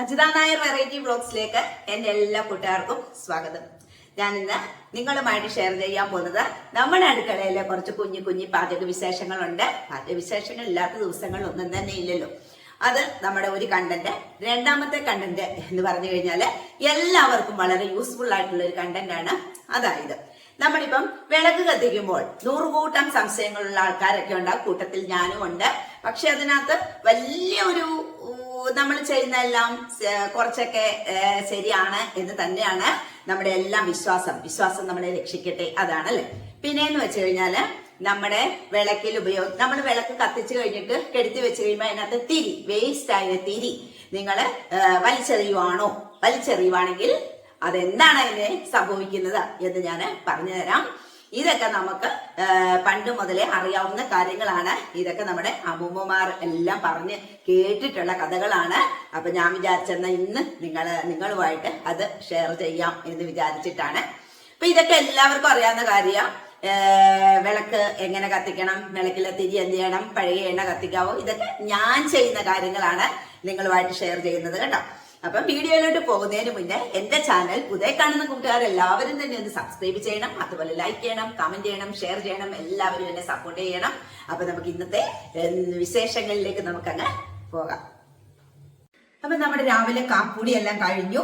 Ajitha Nair variety ബ്ലോഗ്സിലേക്ക് എന്റെ എല്ലാ കൂട്ടുകാർക്കും സ്വാഗതം. ഞാൻ ഇന്ന് നിങ്ങളുമായിട്ട് ഷെയർ ചെയ്യാൻ പോകുന്നത് നമ്മുടെ അടുക്കളയിലെ കുറച്ച് കുഞ്ഞു കുഞ്ഞു പാചക വിശേഷങ്ങളുണ്ട് പാചക വിശേഷങ്ങൾ ഇല്ലാത്ത ദിവസങ്ങളൊന്നും തന്നെ ഇല്ലല്ലോ. അത് നമ്മുടെ ഒരു കണ്ടന്റ് രണ്ടാമത്തെ കണ്ടന്റ് എന്ന് പറഞ്ഞു കഴിഞ്ഞാൽ എല്ലാവർക്കും വളരെ യൂസ്ഫുൾ ആയിട്ടുള്ള ഒരു കണ്ടന്റ് ആണ് അതായത് നമ്മളിപ്പം വിളക്ക് കത്തിക്കുമ്പോൾ നൂറുകൂട്ടം സംശയങ്ങളുള്ള ആൾക്കാരൊക്കെ ഉണ്ട്. ആ കൂട്ടത്തിൽ ഞാനും ഉണ്ട്. പക്ഷെ അതിനകത്ത് വലിയൊരു നമ്മൾ ചെയ്യുന്ന എല്ലാം കുറച്ചൊക്കെ ശരിയാണ് എന്ന് തന്നെയാണ് നമ്മുടെ എല്ലാം വിശ്വാസം. വിശ്വാസം നമ്മളെ രക്ഷിക്കട്ടെ അതാണല്ലേ? പിന്നെ എന്ന് വെച്ച് കഴിഞ്ഞാൽ നമ്മുടെ വിളക്കിൽ ഉപയോഗം നമ്മൾ വിളക്ക് കത്തിച്ചു കഴിഞ്ഞിട്ട് കെടുത്തി വെച്ച് കഴിയുമ്പോൾ അതിനകത്ത് തിരി വേസ്റ്റ് ആയ തിരി നിങ്ങൾ വലിച്ചെറിയുവാണോ? വലിച്ചെറിയുവാണെങ്കിൽ അതെന്താണ് അതിന് സംഭവിക്കുന്നത് എന്ന് ഞാൻ പറഞ്ഞു തരാം ഇതൊക്കെ നമുക്ക് പണ്ട് മുതലേ അറിയാവുന്ന കാര്യങ്ങളാണ്. ഇതൊക്കെ നമ്മുടെ അമ്മൂമ്മമാർ എല്ലാം പറഞ്ഞ് കേട്ടിട്ടുള്ള കഥകളാണ്. അപ്പൊ ഞാൻ വിചാരിച്ചെന്ന ഇന്ന് നിങ്ങൾ നിങ്ങളുമായിട്ട് അത് ഷെയർ ചെയ്യാം എന്ന് വിചാരിച്ചിട്ടാണ്. അപ്പൊ ഇതൊക്കെ എല്ലാവർക്കും അറിയാവുന്ന കാര്യം വിളക്ക് എങ്ങനെ കത്തിക്കണം വിളക്കിലെ തിരി എന്ത് ചെയ്യണം പഴയ എണ്ണ കത്തിക്കാവോ? ഇതൊക്കെ ഞാൻ ചെയ്യുന്ന കാര്യങ്ങളാണ് നിങ്ങളുമായിട്ട് ഷെയർ ചെയ്യുന്നത് കേട്ടോ. അപ്പം വീഡിയോയിലോട്ട് പോകുന്നതിന് മുന്നേ എന്റെ ചാനൽ പുതിയ കാണുന്ന കൂട്ടുകാർ എല്ലാവരും തന്നെ ഒന്ന് സബ്സ്ക്രൈബ് ചെയ്യണം അതുപോലെ ലൈക്ക് ചെയ്യണം കമന്റ് ചെയ്യണം ഷെയർ ചെയ്യണം എല്ലാവരും എന്നെ സപ്പോർട്ട് ചെയ്യണം. അപ്പൊ നമുക്ക് ഇന്നത്തെ വിശേഷങ്ങളിലേക്ക് നമുക്കങ്ങ് പോകാം. അപ്പൊ നമ്മുടെ രാവിലെ കാപ്പൂടി എല്ലാം കഴിഞ്ഞു.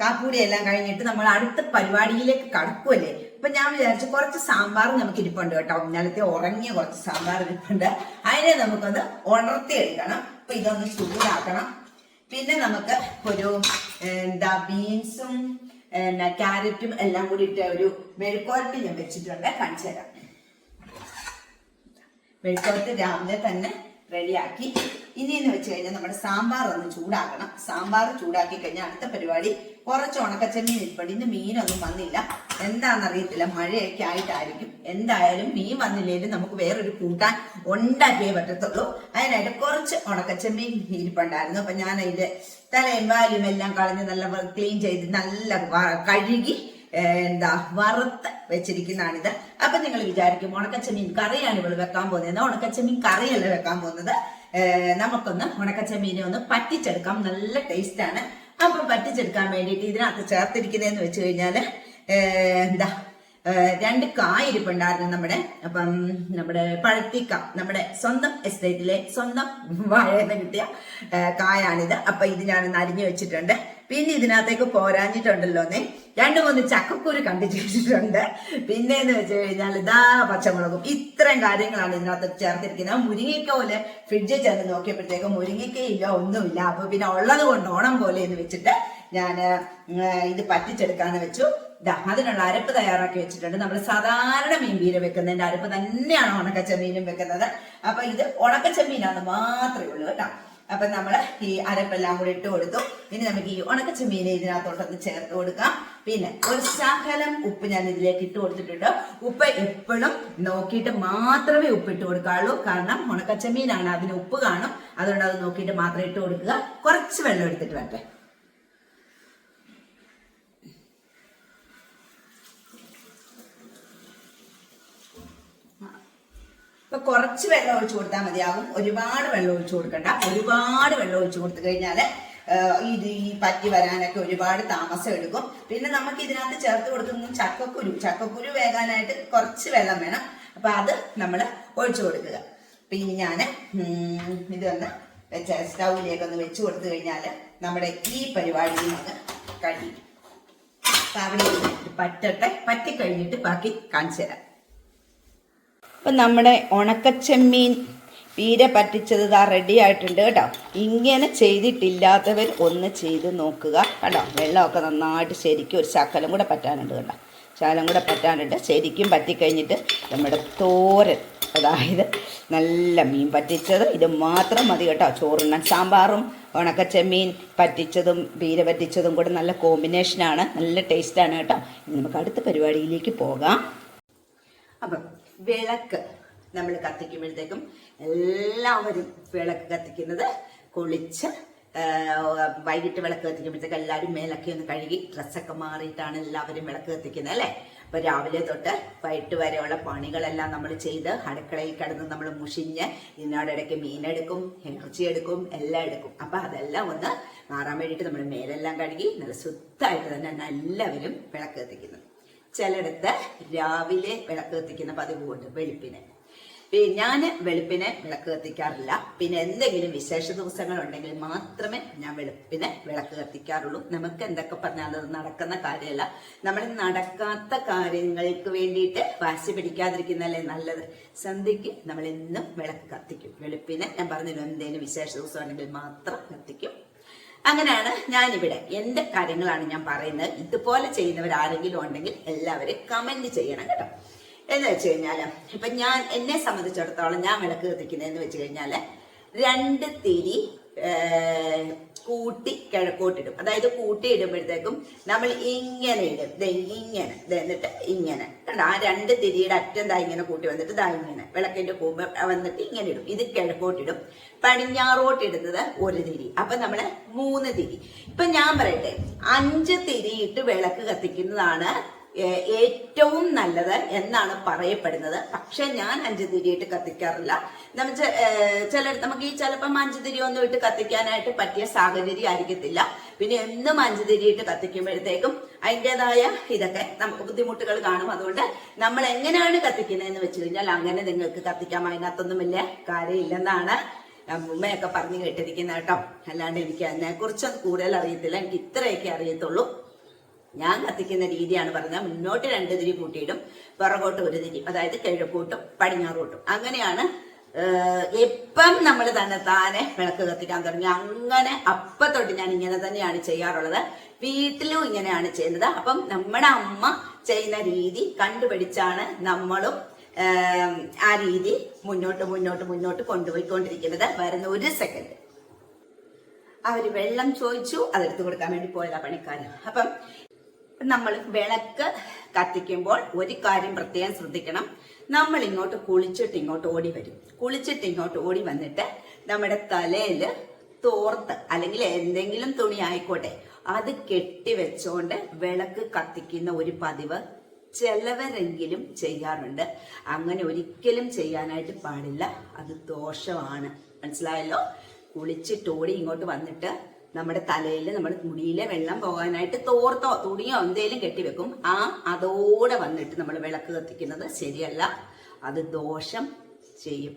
കാപ്പൂടി എല്ലാം കഴിഞ്ഞിട്ട് നമ്മൾ അടുത്ത പരിപാടിയിലേക്ക് കടക്കുമല്ലേ അപ്പൊ ഞാൻ വിചാരിച്ചു കുറച്ച് സാമ്പാർ നമുക്ക് ഇരിപ്പുണ്ട് കേട്ടോ. ഇന്നലത്തെ ഉറങ്ങിയ കുറച്ച് സാമ്പാർ ഇരിപ്പുണ്ട്. അതിനെ നമുക്കൊന്ന് ഉണർത്തി എടുക്കണം അപ്പൊ ഇതൊന്ന് ചൂടാക്കണം. പിന്നെ നമുക്ക് ഒരു എന്താ ബീൻസും ക്യാരറ്റും എല്ലാം കൂടി ഇട്ട ഒരു മെഴുക്കോരട്ടി ഞാൻ വെച്ചിട്ടുണ്ട്. കാണിച്ചു തരാം. മെഴുക്കോരട്ടി രാവിലെ തന്നെ റെഡിയാക്കി. ഇനി എന്ന് വെച്ച് കഴിഞ്ഞാൽ നമ്മുടെ സാമ്പാർ ഒന്ന് ചൂടാക്കണം. സാമ്പാർ ചൂടാക്കി കഴിഞ്ഞാൽ അടുത്ത പരിപാടി കുറച്ച് ഉണക്കച്ചെമ്മീൻ ഇരിപ്പുണ്ട്. ഇന്ന് മീനൊന്നും വന്നില്ല. എന്താണെന്നറിയത്തില്ല മഴയൊക്കെ ആയിട്ടായിരിക്കും. എന്തായാലും മീൻ വന്നില്ലെങ്കിലും നമുക്ക് വേറൊരു കൂട്ടാൻ ഉണ്ടാക്കിയേ പറ്റത്തുള്ളൂ. അതിനായിട്ട് കുറച്ച് ഉണക്കച്ചെമ്മീൻ ഇരിപ്പുണ്ടായിരുന്നു. അപ്പൊ ഞാൻ അതിന്റെ തലയും വാലും എല്ലാം കളഞ്ഞ് നല്ല ക്ലീൻ ചെയ്ത് നല്ല കഴുകി എന്താ വറുത്ത് വെച്ചിരിക്കുന്നതാണിത്. അപ്പൊ നിങ്ങൾ വിചാരിക്കും ഉണക്കച്ചെമ്മീൻ കറിയാണ് ഇവൾ വെക്കാൻ പോകുന്നത്. ഉണക്കച്ചെമ്മീൻ കറിയല്ല വെക്കാൻ പോകുന്നത്? നമുക്കൊന്ന് നമുക്കൊന്ന് മീനെ ഒന്ന് പറ്റിച്ചെടുക്കാം. നല്ല ടേസ്റ്റ് ആണ്. അപ്പൊ പറ്റിച്ചെടുക്കാൻ വേണ്ടിയിട്ട് ഇതിനകത്ത് ചേർത്തിരിക്കുന്നതെന്ന് വെച്ച് കഴിഞ്ഞാൽ എന്താ രണ്ട് കായ ഇരിപ്പുണ്ടായിരുന്നു നമ്മുടെ അപ്പം നമ്മുടെ പഴത്തിക്ക നമ്മുടെ സ്വന്തം എസ്റ്റേറ്റിലെ സ്വന്തം വാഴയിൽ നിന്ന് കിട്ടിയ കായാണിത്. അപ്പൊ ഇത് ഞാൻ അരിഞ്ഞു വെച്ചിട്ടുണ്ട്. പിന്നെ ഇതിനകത്തേക്ക് പോരാഞ്ഞിട്ടുണ്ടല്ലോ എന്നേ. രണ്ടു മൂന്ന് ചക്കക്കൂര് കണ്ടിട്ടുണ്ട് പിന്നെ എന്ന് വെച്ച് കഴിഞ്ഞാൽ ഇതാ പച്ചമുളകും. ഇത്രയും കാര്യങ്ങളാണ് ഇതിനകത്ത് ചേർത്തിരിക്കുന്നത്. മുരിങ്ങയ്ക്ക പോലെ ഫ്രിഡ്ജിൽ ചെന്ന് നോക്കിയപ്പോഴത്തേക്ക് മുരിങ്ങയ്ക്കയില്ല ഒന്നുമില്ല. അപ്പൊ പിന്നെ ഉള്ളത് കൊണ്ട് ഓണം പോലെ എന്ന് വെച്ചിട്ട് ഞാൻ ഇത് പറ്റിച്ചെടുക്കാന്ന് വെച്ചു. ദാ അതിനുള്ള അരപ്പ് തയ്യാറാക്കി വെച്ചിട്ടുണ്ട്. നമ്മൾ സാധാരണ മീൻ പീര വെക്കുന്നതിന്റെ അരപ്പ് തന്നെയാണ് ഉണക്കച്ചെമ്മീനും വെക്കുന്നത്. അപ്പൊ ഇത് ഉണക്കച്ചെമ്മീനാണ് മാത്രമേ ഉള്ളൂ കേട്ടോ. അപ്പൊ നമ്മൾ ഈ അരപ്പെല്ലാം കൂടി ഇട്ട് കൊടുത്തു. ഇനി നമുക്ക് ഈ ഉണക്കച്ചെമ്മീനെ ഇതിനകത്തോട്ടൊന്ന് ചേർത്ത് കൊടുക്കാം. പിന്നെ ഒരു ശകലം ഉപ്പ് ഞാൻ ഇതിലേക്ക് ഇട്ട് കൊടുത്തിട്ടുണ്ട്. ഉപ്പ് എപ്പോഴും നോക്കിയിട്ട് മാത്രമേ ഉപ്പ് ഇട്ട് കൊടുക്കാവുള്ളൂ കാരണം ഉണക്കച്ചെമ്മീനാണ് അതിന് ഉപ്പ് കാണും. അതുകൊണ്ട് അത് നോക്കിയിട്ട് മാത്രം ഇട്ട് കൊടുക്കുക. കുറച്ച് വെള്ളം എടുത്തിട്ട് വരട്ടെ. ഇപ്പൊ കുറച്ച് വെള്ളം ഒഴിച്ചു കൊടുത്താൽ മതിയാകും ഒരുപാട് വെള്ളം ഒഴിച്ചു കൊടുക്കണ്ട. ഒരുപാട് വെള്ളം ഒഴിച്ചു കൊടുത്തു കഴിഞ്ഞാൽ ഇത് ഈ പറ്റി വരാനൊക്കെ ഒരുപാട് താമസം എടുക്കും. പിന്നെ നമുക്ക് ഇതിനകത്ത് ചേർത്ത് കൊടുക്കുന്ന ചക്കക്കുരു. ചക്കക്കുരു വേകാനായിട്ട് കുറച്ച് വെള്ളം വേണം. അപ്പൊ അത് നമ്മൾ ഒഴിച്ചു കൊടുക്കുക. ഇനി ഞാൻ ഇതൊന്ന് വെച്ച സ്റ്റൗവിലേക്ക് ഒന്ന് വെച്ചു കൊടുത്തു കഴിഞ്ഞാൽ നമ്മുടെ ഈ പരിപാടിയിൽ നിന്ന് കഴിയും അപ്പൊ അവിടെ പറ്റട്ടെ പറ്റിക്കഴിഞ്ഞിട്ട് ബാക്കി കാണിച്ചു തരാം. അപ്പം നമ്മുടെ ഉണക്കച്ചെമ്മീൻ പീര പറ്റിച്ചത് ഇതാ റെഡി ആയിട്ടുണ്ട് കേട്ടോ. ഇങ്ങനെ ചെയ്തിട്ടില്ലാത്തവർ ഒന്ന് ചെയ്ത് നോക്കുക. കേട്ടോ വെള്ളമൊക്കെ നന്നായിട്ട് ശരിക്കും ഒരു ശകലം കൂടെ പറ്റാനുണ്ട് കേട്ടോ. ശകലം കൂടെ പറ്റാനുണ്ട്. ശരിക്കും പറ്റിക്കഴിഞ്ഞിട്ട് നമ്മുടെ തോരൻ അതായത് നല്ല മീൻ പറ്റിച്ചത്. ഇത് മാത്രം മതി കേട്ടോ. ചോറുണ്ണാൻ സാമ്പാറും ഉണക്കച്ചെമ്മീൻ പറ്റിച്ചതും പീര പറ്റിച്ചതും കൂടെ നല്ല കോമ്പിനേഷനാണ് നല്ല ടേസ്റ്റാണ് കേട്ടോ. ഇനി നമുക്ക് അടുത്ത പരിപാടിയിലേക്ക് പോകാം. അപ്പം വിളക്ക് നമ്മൾ കത്തിക്കുമ്പോഴത്തേക്കും എല്ലാവരും വിളക്ക് കത്തിക്കുന്നത് കുളിച്ച് വൈകിട്ട് വിളക്ക് കത്തിക്കുമ്പോഴത്തേക്ക് എല്ലാവരും മേലൊക്കെ ഒന്ന് കഴുകി ഡ്രസ്സൊക്കെ മാറിയിട്ടാണ് എല്ലാവരും വിളക്ക് കത്തിക്കുന്നത് അല്ലേ? അപ്പൊ രാവിലെ തൊട്ട് വൈകിട്ട് വരെയുള്ള പണികളെല്ലാം നമ്മൾ ചെയ്ത് അടുക്കളയിൽ കിടന്ന് നമ്മൾ മുഷിഞ്ഞ് ഇതിനോടിടയ്ക്ക് മീനെടുക്കും ഇറച്ചി എടുക്കും എല്ലാം എടുക്കും. അപ്പൊ അതെല്ലാം ഒന്ന് മാറാൻ വേണ്ടിയിട്ട് നമ്മൾ മേലെല്ലാം കഴുകി നല്ല ശുദ്ധമായിട്ട് തന്നെ എല്ലാവരും വിളക്ക് കത്തിക്കുന്നു. ചിലയിടത്ത് രാവിലെ വിളക്ക് കത്തിക്കുന്ന പതിവുണ്ട് വെളുപ്പിന്. ഞാൻ വെളുപ്പിനെ വിളക്ക് കത്തിക്കാറില്ല പിന്നെ എന്തെങ്കിലും വിശേഷ ദിവസങ്ങൾ ഉണ്ടെങ്കിൽ മാത്രമേ ഞാൻ വെളുപ്പിനെ വിളക്ക് കത്തിക്കാറുള്ളൂ നമുക്ക് എന്തൊക്കെ പറഞ്ഞാലും അത് നടക്കുന്ന കാര്യമല്ല. നമ്മൾ നടക്കാത്ത കാര്യങ്ങൾക്ക് വേണ്ടിയിട്ട് വാശി പിടിക്കാതിരിക്കുന്നതല്ലേ നല്ലത്? സന്ധ്യയ്ക്ക് നമ്മൾ എന്നും വിളക്ക് കത്തിക്കും. വെളുപ്പിനെ ഞാൻ പറഞ്ഞിരുന്നു എന്തെങ്കിലും വിശേഷ ദിവസം ഉണ്ടെങ്കിൽ മാത്രം കത്തിക്കും. അങ്ങനെയാണ് ഞാനിവിടെ എന്റെ കാര്യങ്ങളാണ് ഞാൻ പറയുന്നത്. ഇതുപോലെ ചെയ്യുന്നവർ ആരെങ്കിലും ഉണ്ടെങ്കിൽ എല്ലാവരും കമന്റ് ചെയ്യണം കേട്ടോ. എന്ന് വെച്ച് കഴിഞ്ഞാൽ ഇപ്പൊ ഞാൻ എന്നെ സംബന്ധിച്ചിടത്തോളം ഞാൻ വിളക്ക് കത്തിക്കുന്നതെന്ന് വെച്ച് കഴിഞ്ഞാൽ രണ്ട് തിരി കൂട്ടി കിഴക്കോട്ടിടും. അതായത് കൂട്ടി ഇടുമ്പോഴത്തേക്കും നമ്മൾ ഇങ്ങനെ ഇടും. ഇങ്ങനെ എന്നിട്ട് ഇങ്ങനെ. കണ്ടോ? ആ രണ്ട് തിരിയുടെ അറ്റം ദാ ഇങ്ങനെ കൂട്ടി വന്നിട്ട് ദാ ഇങ്ങനെ. വിളക്കിന്റെ കൂമ്പ് വന്നിട്ട് ഇങ്ങനെ ഇടും. ഇത് കിഴക്കോട്ടിടും. പടിഞ്ഞാറോട്ടിടുന്നത് ഒരു തിരി. അപ്പൊ നമ്മൾ മൂന്ന് തിരി. ഇപ്പൊ ഞാൻ പറയട്ടെ അഞ്ച് തിരിയിട്ട് വിളക്ക് കത്തിക്കുന്നതാണ് ഏറ്റവും നല്ലത് എന്നാണ് പറയപ്പെടുന്നത്. പക്ഷെ ഞാൻ അഞ്ചുതിരിയിട്ട് കത്തിക്കാറില്ല. നമുക്ക് ചില നമുക്ക് ഈ ചിലപ്പം അഞ്ചുതിരി ഒന്നും ഇട്ട് കത്തിക്കാനായിട്ട് പറ്റിയ സാഹചര്യം ആയിരിക്കത്തില്ല. പിന്നെ എന്നും അഞ്ചുതിരിയിട്ട് കത്തിക്കുമ്പോഴത്തേക്കും അതിന്റെതായ ഇതൊക്കെ നമുക്ക് ബുദ്ധിമുട്ടുകൾ കാണും. അതുകൊണ്ട് നമ്മൾ എങ്ങനെയാണ് കത്തിക്കുന്നതെന്ന് വെച്ച് കഴിഞ്ഞാൽ അങ്ങനെ നിങ്ങൾക്ക് കത്തിക്കാം. അതിനകത്തൊന്നും വലിയ കാര്യമില്ലെന്നാണ് അമ്മയൊക്കെ പറഞ്ഞു കേട്ടിരിക്കുന്ന കേട്ടോ. അല്ലാണ്ട് എനിക്ക് അതിനെ കുറിച്ച് കൂടുതൽ അറിയത്തില്ല. എനിക്ക് ഇത്രയൊക്കെ അറിയത്തുള്ളൂ. ഞാൻ കത്തിക്കുന്ന രീതിയാണ് പറഞ്ഞത്. മുന്നോട്ട് രണ്ട് തിരി കൂട്ടിയിടും പുറകോട്ട് ഒരു തിരി അതായത് കിഴക്കൂട്ടും പടിഞ്ഞാറൂട്ടും. അങ്ങനെയാണ് എപ്പം നമ്മൾ തന്നെ താനെ വിളക്ക് കത്തിക്കാൻ തുടങ്ങി. അങ്ങനെ അപ്പ തൊട്ട് ഞാൻ ഇങ്ങനെ തന്നെയാണ് ചെയ്യാറുള്ളത്. വീട്ടിലും ഇങ്ങനെയാണ് ചെയ്യുന്നത്. അപ്പം നമ്മുടെ അമ്മ ചെയ്യുന്ന രീതി കണ്ടുപിടിച്ചാണ് നമ്മളും ആ രീതി മുന്നോട്ട് മുന്നോട്ട് മുന്നോട്ട് കൊണ്ടുപോയിക്കൊണ്ടിരിക്കുന്നത്. വരുന്ന ഒരു സെക്കൻഡ് അവർ വെള്ളം ചോദിച്ചു അതെടുത്തു കൊടുക്കാൻ വേണ്ടി പോയതാ പണിക്കാരൻ. അപ്പം നമ്മൾ വിളക്ക് കത്തിക്കുമ്പോൾ ഒരു കാര്യം പ്രത്യേകം ശ്രദ്ധിക്കണം. നമ്മൾ ഇങ്ങോട്ട് കുളിച്ചിട്ട് ഇങ്ങോട്ട് ഓടി വരും. കുളിച്ചിട്ട് ഇങ്ങോട്ട് ഓടി വന്നിട്ട് നമ്മുടെ തലയിൽ തോർത്ത് അല്ലെങ്കിൽ എന്തെങ്കിലും തുണി ആയിക്കോട്ടെ അത് കെട്ടി വെച്ചോണ്ട് വിളക്ക് കത്തിക്കുന്ന ഒരു പതിവ് ചിലവരെങ്കിലും ചെയ്യാറുണ്ട്. അങ്ങനെ ഒരിക്കലും ചെയ്യാനായിട്ട് പാടില്ല. അത് ദോഷമാണ്. മനസ്സിലായല്ലോ? കുളിച്ചിട്ട് ഓടി ഇങ്ങോട്ട് വന്നിട്ട് നമ്മുടെ തലയിൽ നമ്മുടെ മുടിയിലെ വെള്ളം പോകാനായിട്ട് തോർത്തോ തുണിയോ എന്തേലും കെട്ടിവെക്കും. ആ അതോടെ വന്നിട്ട് നമ്മൾ വിളക്ക് കത്തിക്കുന്നത് ശരിയല്ല. അത് ദോഷം ചെയ്യും.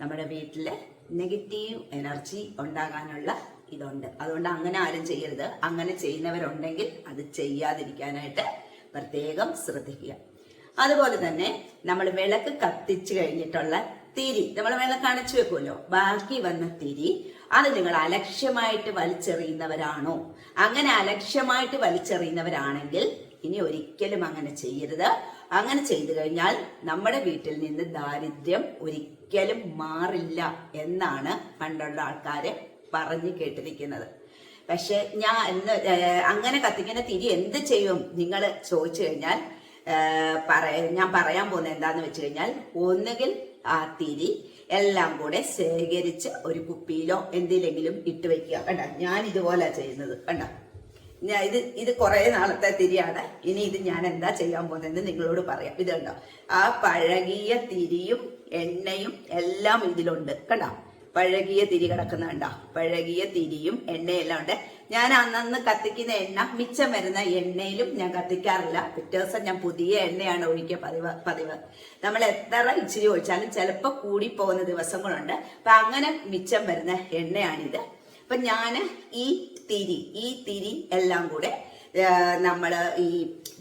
നമ്മുടെ വീട്ടിൽ നെഗറ്റീവ് എനർജി ഉണ്ടാകാനുള്ള ഇതുണ്ട്. അതുകൊണ്ട് അങ്ങനെ ആരും ചെയ്യരുത്. അങ്ങനെ ചെയ്യുന്നവരുണ്ടെങ്കിൽ അത് ചെയ്യാതിരിക്കാനായിട്ട് പ്രത്യേകം ശ്രദ്ധിക്കുക. അതുപോലെ തന്നെ നമ്മൾ വിളക്ക് കത്തിച്ചു കഴിഞ്ഞിട്ടുള്ള തിരി. നമ്മൾ വിളക്ക് അണച്ചു വെക്കുമല്ലോ. ബാക്കി വന്ന തിരി അത് നിങ്ങൾ അലക്ഷ്യമായിട്ട് വലിച്ചെറിയുന്നവരാണോ? അങ്ങനെ അലക്ഷ്യമായിട്ട് വലിച്ചെറിയുന്നവരാണെങ്കിൽ ഇനി ഒരിക്കലും അങ്ങനെ ചെയ്യരുത്. അങ്ങനെ ചെയ്തു കഴിഞ്ഞാൽ നമ്മുടെ വീട്ടിൽ നിന്ന് ദാരിദ്ര്യം ഒരിക്കലും മാറില്ല എന്നാണ് പണ്ടുള്ള ആൾക്കാര് പറഞ്ഞു കേട്ടിരിക്കുന്നത്. പക്ഷെ ഞാൻ എന്ന് അങ്ങനെ കത്തിക്കുന്ന തിരി എന്ത് ചെയ്യും? നിങ്ങൾ ചോദിച്ചു കഴിഞ്ഞാൽ ഞാൻ പറയാൻ പോകുന്നത് എന്താന്ന് വെച്ച് കഴിഞ്ഞാൽ ഒന്നുകിൽ ആ തിരി എല്ലാം കൂടെ ശേഖരിച്ച് ഒരു കുപ്പിയിലോ എന്തിലെങ്കിലും ഇട്ട് വെക്കുക. കണ്ട? ഞാൻ ഇതുപോലെ ചെയ്യുന്നത്. കണ്ട? ഞാൻ ഇത് ഇത് കുറെ നാളത്തെ തിരിയാണ്. ഇനി ഇത് ഞാൻ എന്താ ചെയ്യാൻ പോകുന്നതെന്ന് നിങ്ങളോട് പറയാം. ഇത് കണ്ടോ? ആ പഴകിയ തിരിയും എണ്ണയും എല്ലാം ഇതിലുണ്ട്. കണ്ടോ? പഴകിയ തിരി കിടക്കുന്ന കണ്ടോ? പഴകിയ തിരിയും എണ്ണയെല്ലാം ഉണ്ട്. ഞാൻ അന്നന്ന് കത്തിക്കുന്ന എണ്ണ മിച്ചം വരുന്ന എണ്ണയിലും ഞാൻ കത്തിക്കാറില്ല. പിറ്റേ ദിവസം ഞാൻ പുതിയ എണ്ണയാണ് ഒഴിക്കുക പതിവ് പതിവ്. നമ്മൾ എത്ര ഇച്ചിരി ഒഴിച്ചാലും ചിലപ്പോൾ കൂടി പോകുന്ന ദിവസങ്ങളുണ്ട്. അപ്പൊ അങ്ങനെ മിച്ചം വരുന്ന എണ്ണയാണിത്. അപ്പൊ ഞാൻ ഈ തിരി ഈ തിരി എല്ലാം കൂടെ നമ്മൾ ഈ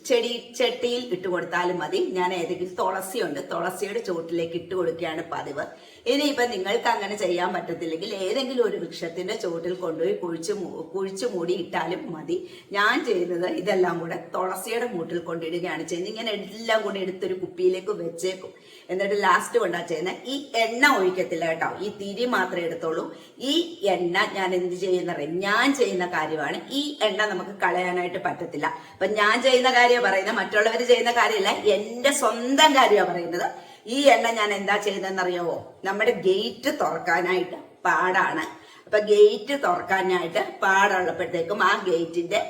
ചെടി ചട്ടിയിൽ ഇട്ട് കൊടുത്താലും മതി. ഞാൻ ഏതെങ്കിലും തുളസിയുണ്ട്. തുളസിയുടെ ചുവട്ടിലേക്ക് ഇട്ട് കൊടുക്കുകയാണ് പതിവ്. ഇനിയിപ്പം നിങ്ങൾക്ക് അങ്ങനെ ചെയ്യാൻ പറ്റത്തില്ലെങ്കിൽ ഏതെങ്കിലും ഒരു വൃക്ഷത്തിന്റെ ചുവട്ടിൽ കൊണ്ടുപോയി കുഴിച്ച് കുഴിച്ചു മൂടി ഇട്ടാലും മതി. ഞാൻ ചെയ്യുന്നത് ഇതെല്ലാം കൂടെ തുളസിയുടെ മൂട്ടിൽ കൊണ്ടിടുകയാണ് ചെയ്യുന്നത്. ഇങ്ങനെ എല്ലാം കൂടെ എടുത്തൊരു കുപ്പിയിലേക്ക് വെച്ചേക്കും. എന്നിട്ട് ലാസ്റ്റ് കൊണ്ടാ ചെയ്യുന്നത്. ഈ എണ്ണ ഒഴിക്കത്തില്ല കേട്ടോ. ഈ തിരി മാത്രമേ എടുത്തോളൂ ഈ എണ്ണ ഞാൻ എന്ത് ചെയ്യുന്നറിയാം ഞാൻ ചെയ്യുന്ന കാര്യമാണ് ഈ എണ്ണ നമുക്ക് കളയാനായിട്ട് പറ്റത്തില്ല. അപ്പൊ ഞാൻ ചെയ്യുന്ന കാര്യമാണ് പറയുന്നത്. മറ്റുള്ളവർ ചെയ്യുന്ന കാര്യമല്ല. എന്റെ സ്വന്തം കാര്യമാണ് പറയുന്നത്. ഈ എണ്ണ ഞാൻ എന്താ ചെയ്യുന്നതെന്നറിയാവോ? നമ്മുടെ ഗേറ്റ് തുറക്കാനായിട്ട് പാടാണ്. അപ്പൊ ഗേറ്റ് തുറക്കാനായിട്ട് പാടുള്ളപ്പോഴത്തേക്കും ആ ഗേറ്റിന്റെ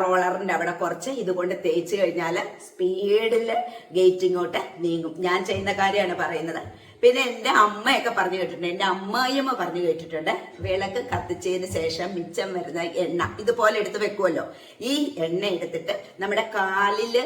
റോളറിന്റെ അവിടെ കുറച്ച് ഇതുകൊണ്ട് തേച്ച് കഴിഞ്ഞാൽ സ്പീഡിൽ ഗേറ്റ് ഇങ്ങോട്ട് നീങ്ങും. ഞാൻ ചെയ്യുന്ന കാര്യമാണ് പറയുന്നത്. പിന്നെ എന്റെ അമ്മയൊക്കെ പറഞ്ഞു കേട്ടിട്ടുണ്ട്. എന്റെ അമ്മായിയമ്മ പറഞ്ഞു കേട്ടിട്ടുണ്ട്. വിളക്ക് കത്തിച്ചതിന് ശേഷം മിച്ചം വരുന്ന എണ്ണ. ഇതുപോലെ എടുത്ത് വെക്കുമല്ലോ ഈ എണ്ണ എടുത്തിട്ട് നമ്മുടെ കാലിൽ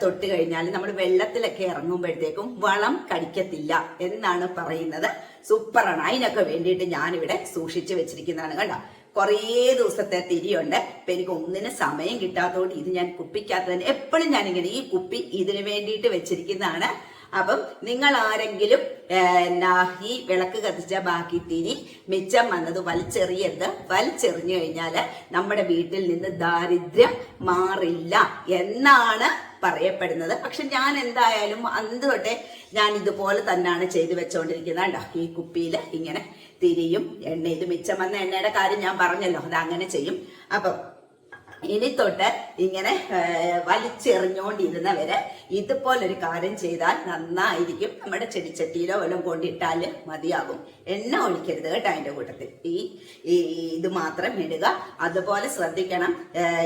തൊട്ട് കഴിഞ്ഞാൽ നമ്മൾ വെള്ളത്തിലൊക്കെ ഇറങ്ങുമ്പോഴത്തേക്കും വളം കടിക്കത്തില്ല എന്നാണ് പറയുന്നത്. സൂപ്പറാണ്. അതിനൊക്കെ വേണ്ടിയിട്ട് ഞാനിവിടെ സൂക്ഷിച്ചു വെച്ചിരിക്കുന്നതാണ് കണ്ടോ? കുറേ ദിവസത്തെ തിരിയുണ്ട്. ഇപ്പൊ എനിക്ക് ഒന്നിനും സമയം കിട്ടാത്തതുകൊണ്ട് ഇത് ഞാൻ കുപ്പിക്കകത്ത് എപ്പോഴും ഞാനിങ്ങനെ ഈ കുപ്പി ഇതിനു വേണ്ടിയിട്ട് വെച്ചിരിക്കുന്നതാണ്. അപ്പം നിങ്ങൾ ആരെങ്കിലും എന്നാ ഈ വിളക്ക് കത്തിച്ച ബാക്കി തിരി മിച്ചം വന്നത് വലിച്ചെറിയരുത്. വലിച്ചെറിഞ്ഞു കഴിഞ്ഞാൽ നമ്മുടെ വീട്ടിൽ നിന്ന് ദാരിദ്ര്യം മാറില്ല എന്നാണ് പറയപ്പെടുന്നത്. പക്ഷെ ഞാൻ എന്തായാലും അന്ന് തൊട്ടേ ഞാൻ ഇതുപോലെ തന്നെയാണ് ചെയ്തു വെച്ചുകൊണ്ടിരിക്കുന്നത് കണ്ടോ ഈ കുപ്പിയിൽ ഇങ്ങനെ തിരിയും എണ്ണയിൽ മിച്ചം വന്ന എണ്ണയുടെ കാര്യം ഞാൻ പറഞ്ഞല്ലോ. അത് അങ്ങനെ ചെയ്യും. അപ്പം ഇനി തൊട്ട് ഇങ്ങനെ വലിച്ചെറിഞ്ഞുകൊണ്ടിരുന്നവര് ഇതുപോലൊരു കാര്യം ചെയ്താൽ നന്നായിരിക്കും. നമ്മുടെ ചെടിച്ചട്ടിയിലോ വല്ലതും കൊണ്ടിട്ടാൽ മതിയാകും. എണ്ണ ഒഴിക്കരുത് കേട്ടോ അതിന്റെ കൂട്ടത്തിൽ. ഈ ഇത് മാത്രം ഇടുക. അതുപോലെ ശ്രദ്ധിക്കണം.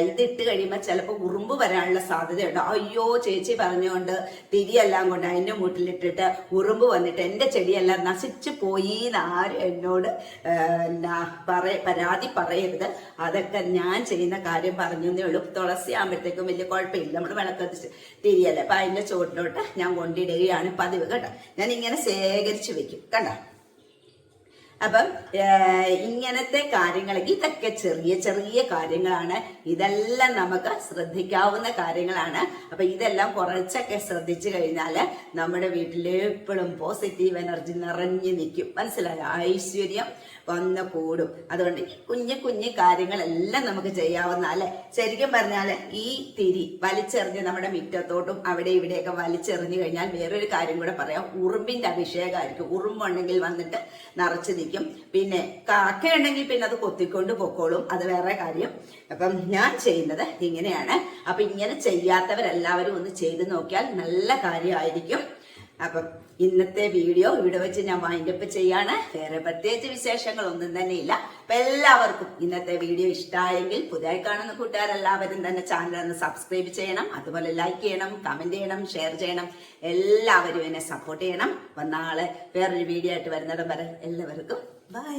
ഇത് ഇട്ട് കഴിയുമ്പോൾ ചിലപ്പോൾ ഉറുമ്പ് വരാനുള്ള സാധ്യതയുണ്ട്. അയ്യോ ചേച്ചി പറഞ്ഞുകൊണ്ട് തിരിയെല്ലാം കൊണ്ട് അതിന്റെ മുട്ടിലിട്ടിട്ട് ഉറുമ്പ് വന്നിട്ട് എന്റെ ചെടിയെല്ലാം നശിച്ചു പോയി എന്ന് ആരും എന്നോട് പറ പരാതി പറയരുത്. അതൊക്കെ ഞാൻ ചെയ്യുന്ന കാര്യം പറഞ്ഞു ഉള്ളൂ. തുളസി ആകുമ്പോഴത്തേക്കും വലിയ കുഴപ്പമില്ല. നമ്മൾ വിളക്കത്തിച്ച് തിരിയല്ലേ. അപ്പൊ അതിന്റെ ചുവട്ടിലോട്ട് ഞാൻ കൊണ്ടിടുകയാണ് പതിവ് കേട്ടോ. ഞാൻ ഇങ്ങനെ ശേഖരിച്ചു വെക്കും. കണ്ടോ? അപ്പം ഇങ്ങനത്തെ കാര്യങ്ങൾ ഇതൊക്കെ ചെറിയ ചെറിയ കാര്യങ്ങളാണ്. ഇതെല്ലാം നമുക്ക് ശ്രദ്ധിക്കാവുന്ന കാര്യങ്ങളാണ്. അപ്പൊ ഇതെല്ലാം കുറച്ചൊക്കെ ശ്രദ്ധിച്ചു കഴിഞ്ഞാൽ നമ്മുടെ വീട്ടിൽ എപ്പോഴും പോസിറ്റീവ് എനർജി നിറഞ്ഞു നിൽക്കും മനസ്സിലായോ? ഐശ്വര്യം വന്നു കൂടും. അതുകൊണ്ട് ഈ കുഞ്ഞു കുഞ്ഞു കാര്യങ്ങളെല്ലാം നമുക്ക് ചെയ്യാവുന്ന അല്ലെ? ശരിക്കും പറഞ്ഞാൽ ഈ തിരി വലിച്ചെറിഞ്ഞ് നമ്മുടെ മുറ്റത്തോട്ടും അവിടെ ഇവിടെയൊക്കെ വലിച്ചെറിഞ്ഞു കഴിഞ്ഞാൽ വേറൊരു കാര്യം കൂടെ പറയാം. ഉറുമ്പിന്റെ അഭിഷേകമായിരിക്കും. ഉറുമ്പുണ്ടെങ്കിൽ വന്നിട്ട് നിറച്ച് പിന്നെ കാക്ക കാക്കയുണ്ടെങ്കിൽ പിന്നെ അത് കൊത്തിക്കൊണ്ട് പൊക്കോളും. അത് വേറെ കാര്യം. അപ്പം ഞാൻ ചെയ്യുന്നത് ഇങ്ങനെയാണ്. അപ്പം ഇങ്ങനെ ചെയ്യാത്തവരെല്ലാവരും ഒന്ന് ചെയ്ത് നോക്കിയാൽ നല്ല കാര്യമായിരിക്കും. അപ്പം ഇന്നത്തെ വീഡിയോ ഇവിടെ വെച്ച് ഞാൻ വൈൻഡപ്പ് ചെയ്യാണ്. വേറെ പ്രത്യേകിച്ച് വിശേഷങ്ങളൊന്നും തന്നെ ഇല്ല അപ്പൊ എല്ലാവർക്കും ഇന്നത്തെ വീഡിയോ ഇഷ്ടമായെങ്കിൽ പുതിയ കാണുന്ന കൂട്ടുകാരെല്ലാവരും തന്നെ ചാനൽ ഒന്ന് സബ്സ്ക്രൈബ് ചെയ്യണം. അതുപോലെ ലൈക്ക് ചെയ്യണം കമന്റ് ചെയ്യണം ഷെയർ ചെയ്യണം. എല്ലാവരും എന്നെ സപ്പോർട്ട് ചെയ്യണം. അപ്പൊ നാളെ വേറൊരു വീഡിയോ ആയിട്ട് വരുന്നിടം വരെ എല്ലാവർക്കും ബൈ